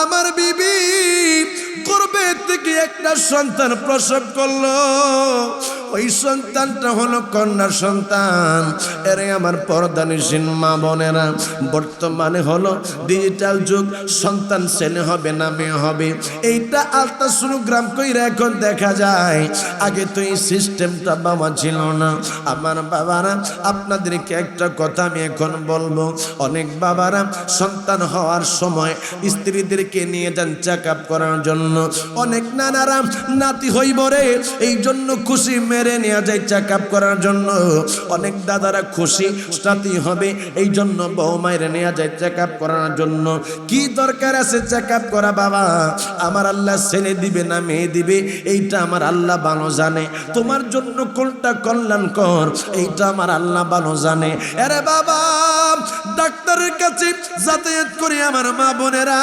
আমার বিবি করবে থেকে একটা সন্তান প্রসব করল। ওই সন্তানটা হলো কন্যা সন্তান। এরে আমার পর্দানিসীন মা বোনেরা, বর্তমানে হলো ডিজিটাল যুগ, সন্তান ছেলে হবে না মেয়ে হবে। এইটা আলট্রাসোনোগ্রাম কইরা এখন দেখা যায়। আগে তো এই সিস্টেমটা বাবা ছিল না। আমার বাবারা, আপনাদেরকে একটা কথা আমি এখন বলব। অনেক বাবারা সন্তান হওয়ার সময় স্ত্রীদেরকে নিয়ে যান চেক করার জন্য। অনেক নানারা নাতি হইব রে এই জন্য খুশি মেরে নিয়ে যায় চেক আপ করার জন্য। অনেক দাদারা খুশি নাতি হবে এই জন্য বউ মায়ের নেওয়া যায় চেক আপ করার জন্য। কি দরকার আছে চেক আপ করা বাবা? আমার আল্লাহ ছেলে দিবে না মেয়ে দিবে, এইটা আমার আল্লাহ ভালো জানে। তোমার জন্য কোনটা কল্যাণকর, এইটা আমার আল্লাহ ভালো জানে। আরে বাবা, ডাক্তারের কাছে যাতায়াত করি আমার মা বোনেরা।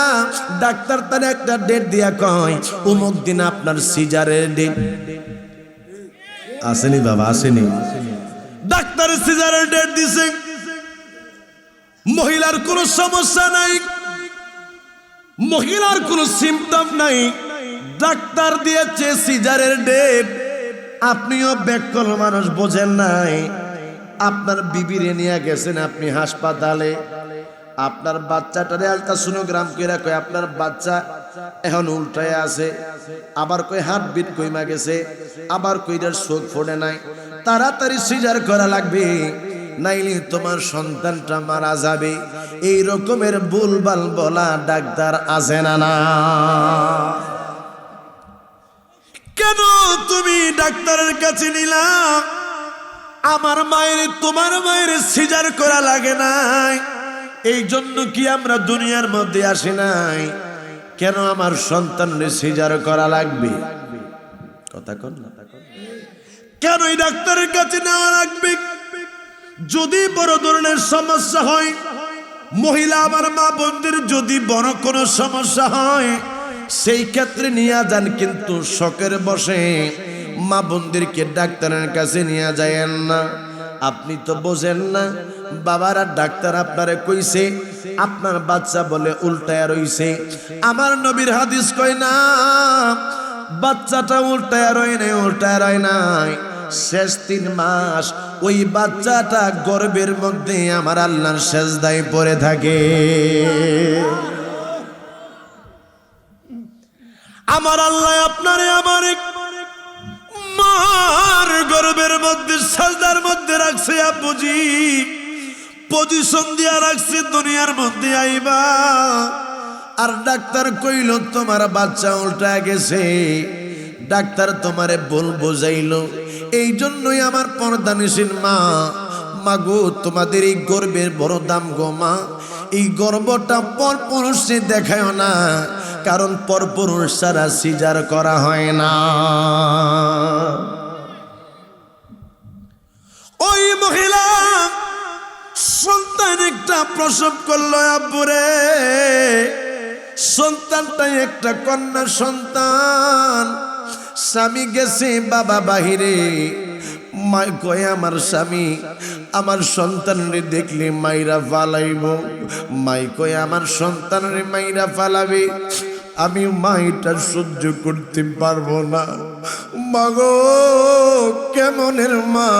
ডাক্তার তার একটা ডেট দিয়া কয় অমুক দিন আপনার সিজারের ডেট আসেনি বাবা, আসেনি। ডাক্তার সিজারের ডেট দিছে। মহিলার কোনো সমস্যা নাই। মহিলার কোনো সিমটম নাই। ডাক্তার দিয়েছে সিজারের ডেট। আপনিও ব্যাকল মানুষ বোঝেন নাই। আপনার বিবিরে নিয়ে গেছেন আপনি হাসপাতালে। আপনার বাচ্চাটারে আলট্রাসোনোগ্রাম করে কয় আপনার বাচ্চা এখন উল্টায় আছে। আবার কই হাত হার্টবিট কইমা গেছে। আবার কইটার চোখ ফোড়ে নাই। তাড়াতাড়ি সিজার করা লাগবে, নাইলে তোমার সন্তানটা মারা যাবে। এই রকমের বুলবাল বলা ডাক্তার আছে না না? কেন তুমি ডাক্তারের কাছে নিলা? আমার মায়ের, তোমার মায়ের সিজার করা লাগে নাই। এই জন্য কি আমরা দুনিয়ার মধ্যে আসি নাই? কেন আমার সন্তানের সিজার করা লাগবে? কথা কন কেন এই ডাক্তারের কাছে নেওয়া লাগবে? যদি বড় ধরনের সমস্যা হয়, মহিলা আমার মা বোনদের যদি বড় কোনো সমস্যা হয়, সেই ক্ষেত্রে নিয়ে যান, কিন্তু শখের বসে মা বোনদেরকে ডাক্তারের কাছে নিয়ে যায়েন না। আপনি তো বোঝেন না, বাবারা ডাক্তার আপনারে কইছে আপনার বাচ্চা বলে উল্টায়া রইছে। আমার নবীর হাদিস কই না, বাচ্চাটা উল্টায়া রয় নাই, উল্টায়া রয় নাই। শেষ তিন মাস ওই বাচ্চাটা গর্বের মধ্যে আমার আল্লাহর শেষ দায় পড়ে থাকে। আমার আল্লাহ আপনারে আমার মার গর্বের মধ্যে, সাজদার মধ্যে রাখছে, আব্বুজি। পজিশন দিয়া রাখছে, দুনিয়ার মধ্যে আইবা। আর ডাক্তার কইল, তোমার বাচ্চা উল্টা গেছে। ডাক্তার তোমারে বল বোঝাইলো। এই জন্যই আমার পর্দানিসীন মা। মাগো, তোমাদের এই গর্বের বড় দাম গো মা। এই গর্বটা পর পুরুষে দেখায় না, কারণ পর পুরুষ সারা সিজার করা হয় না। ওই মহিলা সন্তান একটা প্রসব করল, আব্বুরে। সন্তানটা একটা কন্যা সন্তান। স্বামী গেছে, বাবা বাহিরে। মাই কয়, আমার স্বামী, আমার সন্তানরে দেখলে মাইরা ফালাইব। মাই কয়, আমার সন্তানরে মাইরা ফালাবে। আমি মাইটা সহ্য করতে পারব না। মাগো, কেমনের মা?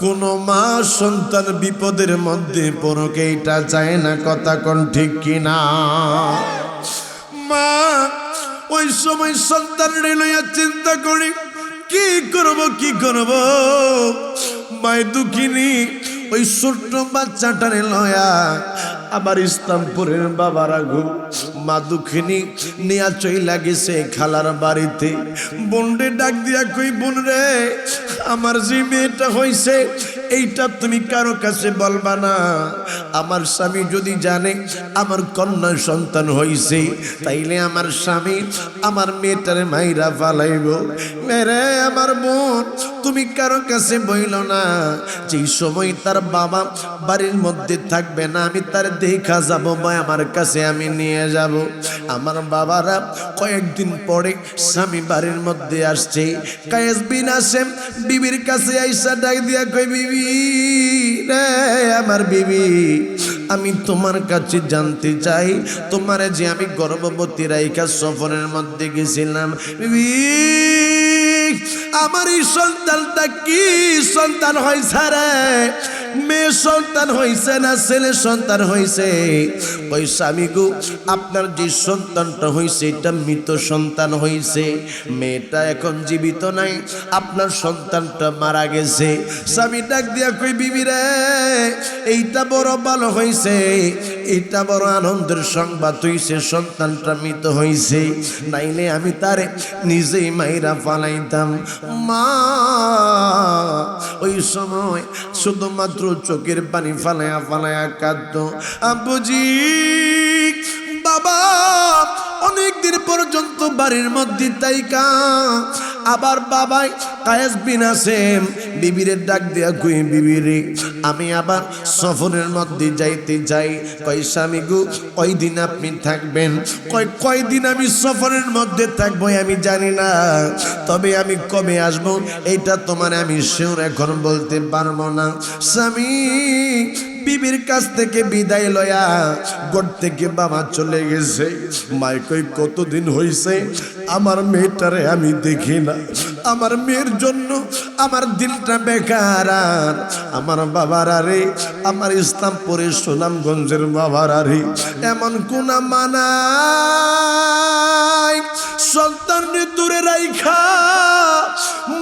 কোন মা সন্তান বিপদের মধ্যে পরকে এটা চায় না, কথা কোন ঠিক কিনা? মা, ওই সময় সন্তান লইয়া চিন্তা করি, কি করব কি করব? মায় দুঃখিনী, ওই ছোট্ট বাচ্চাটারে লয়া আবার ইসলামপুরের বাবারা গো, মা দুঃখিনী, নিয়া চইলা গেছে খালার বাড়িতে। বোনরে ডাক দিয়া কই, বোন রে, আমার যে মেয়েটা হইছে এইটা তুমি কারও কাছে বলবা না। আমার স্বামী যদি জানে আমার কন্যা সন্তান হইছে, তাইলে আমার স্বামী আমার মেয়েটারে মাইরা ফালাইব। মেরে আমার বোন, তুমি কারও কাছে বইল না। যেই সময় তার বাবা বাড়ির মধ্যে থাকবে না, আমি তার দেখা যাব বা আমার কাছে আমি নিয়ে যাব। আমার বাবারা কয়েকদিন পরে স্বামী বাড়ির মধ্যে আসছে। কায়েস বিন আসেম বিবির কাছে আইসা ডাক দিয়া কই বিবি রে আমার বিবি, আমি তোমার কাছে জানতে চাই, তোমার যে আমি গর্ভবতী রাইকা সফরের মধ্যে গেছিলাম। বিবি, আমার এই সন্তানটা কি সন্তান হয় রে? মেয়ে সন্তান হয়েছে না ছেলে সন্তান হয়েছে ওই স্বামী গো, আপনার যে সন্তানটা হয়েছে এটা মৃত সন্তান হয়েছে মেয়েটা এখন জীবিত নাই, আপনার সন্তানটা মারা গেছে। স্বামী ডাক দিয়া কই, বিবি এইটা বড় ভালো হয়েছে এটা বড় আনন্দের সংবাদ হইছে, সন্তানটা মৃত হয়েছে নাইলে আমি তারে নিজেই মাইরা ফালাইতাম। মা, ওই সময় শুধুমাত্র চোখের পানি ফালায়া ফালায়া কাঁদত। আব্বুজি, বাবা অনেকদিন পর্যন্ত বাড়ির মধ্যে তাই কা আবার বাবাই কায়েস বিন আছেন বিবিরে ডাক দেয়া কই, বিবিরে, আমি আবার সফরের মধ্যে যাইতে যাই। কই স্বামী গো, কয়দিন আপনি থাকবেন? কয়, কয়দিন আমি সফরের মধ্যে থাকব আমি জানি না। তবে আমি কবে আসব, এইটা তোমার আমি শিওর এখন বলতে পারব না। স্বামী বিবির কাছ থেকে বিদায় লয়া গোট থেকে বাবা চলে গেছে। মায় কই, কতদিন হইছে? আমার মেয়েটারে আমি দেখি না। আমার মেয়ের জন্য আমার দিলটা বেকার আমার বাবার আরে আমার ইসলামপুরে সুনামগঞ্জের বাবার আরে এমন কোন মানাই সন্তান দূরে রাইখা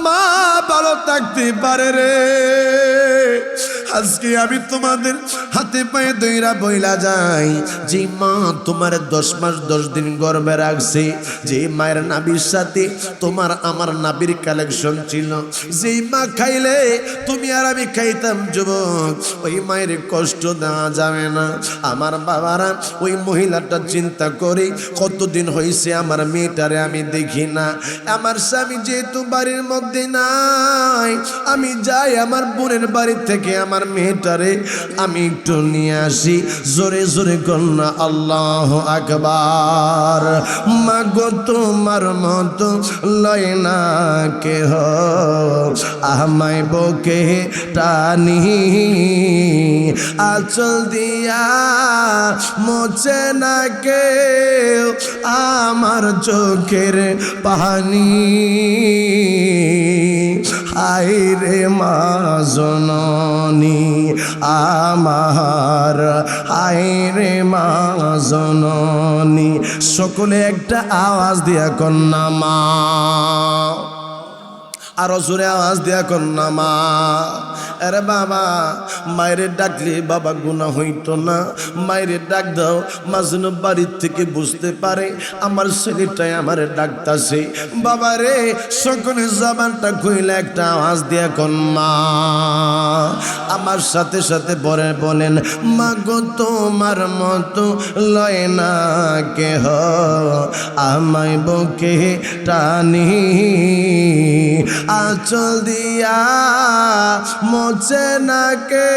মা ভালো থাকতে পারে রে। আজকে আমি তোমাদের হাতে পায়ে দইরা বইলা যাই। যে মা তোমার দশ মাস দশ দিন গর্বে রাখছে, যে মায়ের নাবির সাথে তোমার আমার নাবির কালেকশন ছিল। যেই মা খাইলে তুমি আর আমি খাইতাম যুবক, ওই মায়ের কষ্ট দেওয়া যাবে না। আমার বাবারা ওই মহিলাটা চিন্তা করে, কতদিন হয়েছে আমার মেয়েটারে আমি দেখি না। আমার স্বামী যেহেতু বাড়ির মধ্যে নাই, আমি যাই আমার বোনের বাড়ি থেকে আমার মেয়েটারে আমি একটু নিয়ে আসি। জোরে জোরে কন্যা, আল্লাহ আকবার। মাগো তোমার মতো লয় না কেহ। আমায় বকে টানি। আচল দিয়া মোচে না কেউ আমার চোখের পানি। আইরে মা জননী, আমার আইরে মা জননী। সকলে একটা আওয়াজ দিয়া কন্যা মা। আরও জোরে আওয়াজ দিয়া কন্যা মা। আরে বাবা, মায়ের ডাকলে বাবা গুণা হইতো না। মায়ের ডাক দাও মাঝন বাড়ির থেকে বুঝতে পারে আমার ছেলেটাই আমার ডাকতাছে। বাবা রে সকলে জবানটা কইলে একটা আওয়াজ দিয়া কন, মা। আমার সাথে সাথে পরে বলেন, মা গো, তোমার মতো লয় না কেহ। আমায় বকে টানি, আচল দিয়া না কে?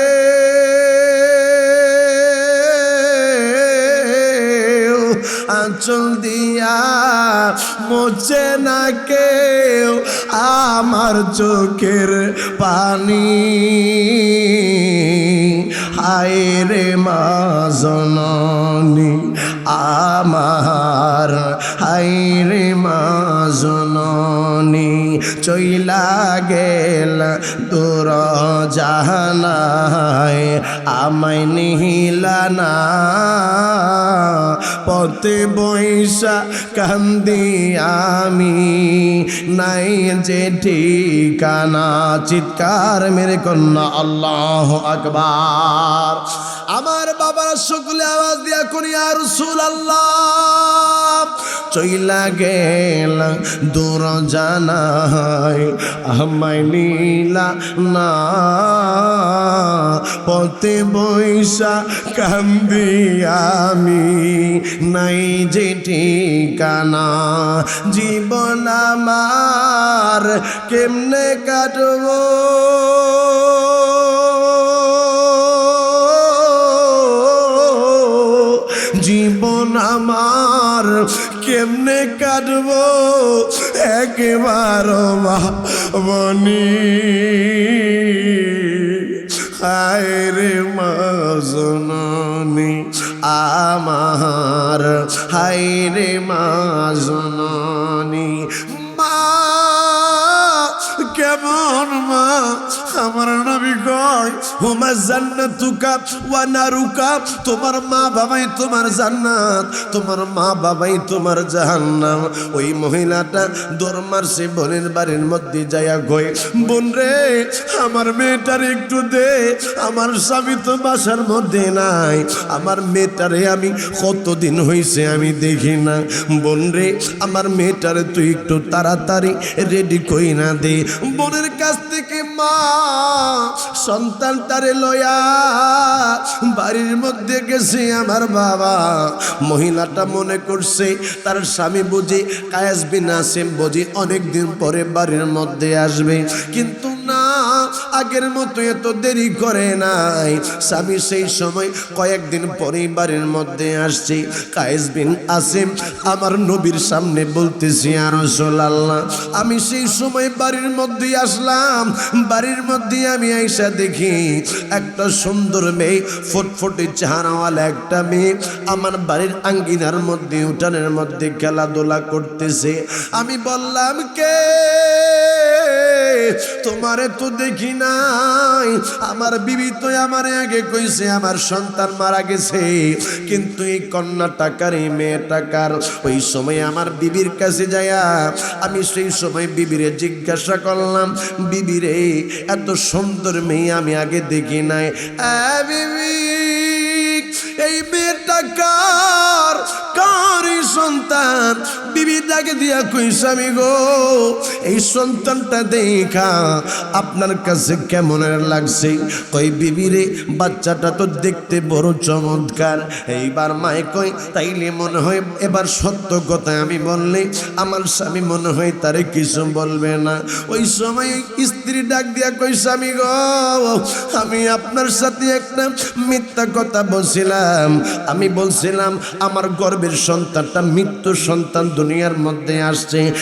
আচল দিয়া মোচে না কেউ আমার চোখের পানি। হায় রে মা জননী, আমার, হায় রে মা চইলা গেল তোর জাহানায় আমায় নিহিলা না। পথে বৈশা কান্দি আমি, নাই যে ঠিকানা, চিৎকার মেরে কন্যা আল্লাহ আকবার। আমার বাবার সকলে আওয়াজ দিয়া করি আর সুল আল্লাহ। চইলা গেল দূর জানাই আমায় নীলা না, পথে বৈশা কান্দি আমি। নাই যে ঠিকানা, জীবন আমার কেমনে কাটবো? কাটব একবার বনি হায় রে আমার হায় রে মা কেমন মা আমার নবী কয় হুমা জান্নাতুকা ওয়া নারুকা। তোমার মা বাবাই তোমার জান্নাত, তোমার মা বাবাই তোমার জাহান্নাম। ওই মহিলাটা দৌড় মারছে বোনের বাড়ির মধ্যে যাইয়া কয় বোন রে, আমার মেয়েটার একটু দে, আমার স্বামী তো বাসার মধ্যে নাই, আমার মেয়েটারে আমি কতদিন হয়েছে আমি দেখি না। বোন রে, আমার মেয়েটারে তুই একটু তাড়াতাড়ি রেডি কই না দে। বোনের কাছ থেকে মা সন্তান তারে লয়া বাড়ির মধ্যে গেছে আমার বাবা। মহিলাটা মনে করছে, তার স্বামী বুঝি কায়াস বিন বুঝি অনেকদিন পরে বাড়ির মধ্যে আসবে। কিন্তু আগের মতো এত দেরি করে নাই। স্বামী সেই সময় কয়েকদিন পরিবারের মধ্যে আসছে। কায়েস বিন আসিম, আমার নবীর সামনে বলতেছি আর আল্লাহ আমি সেই সময় বাড়ির মধ্যে আসলাম। বাড়ির মধ্যে আমি আইসা দেখি একটা সুন্দর মেয়ে, ফুটফুটে চেহারাওয়ালা একটা মেয়ে, আমার বাড়ির আঙ্গিনার মধ্যে, উঠানের মধ্যে খেলাধুলা করতেছে। আমি বললাম, কে? তোমারে তো দেখি নাই। আমার বিবি তো আমার আগে কইছে, আমার সন্তান মারা গেছে। কিন্তু এই কন্যা টাকার এই মেয়ে টাকার ওই সময় আমার বিবির কাছে যায়া আমি সেই সময় বিবিরে জিজ্ঞাসা করলাম, বিবিরে, এত সুন্দর মেয়ে আমি আগে দেখি নাই। বিবি, এই মেয়েটা কার? কার সন্তান বিবি ডাকে দিয়া কই স্বামী গো, এই সন্তানটা দেখা আপনার কাছে কেমন লাগছে? কই, বিবি রে, বাচ্চাটা তো দেখতে বড় চমৎকার। এইবার মায়ে কই তাইলে মনে হয় এবার সত্য কথা আমি বললে আমার স্বামী মনে হয় তারে কিছু বলবে না। ওই সময় স্ত্রী ডাক দিয়া কই স্বামী গো, আমি আপনার সাথে একটা মিথ্যা কথা বলছিলাম। আমি বলছিলাম আমার গর্বের সন্তানটা মৃত্যু সন্তান দুনিয়ার মধ্যে আসছে।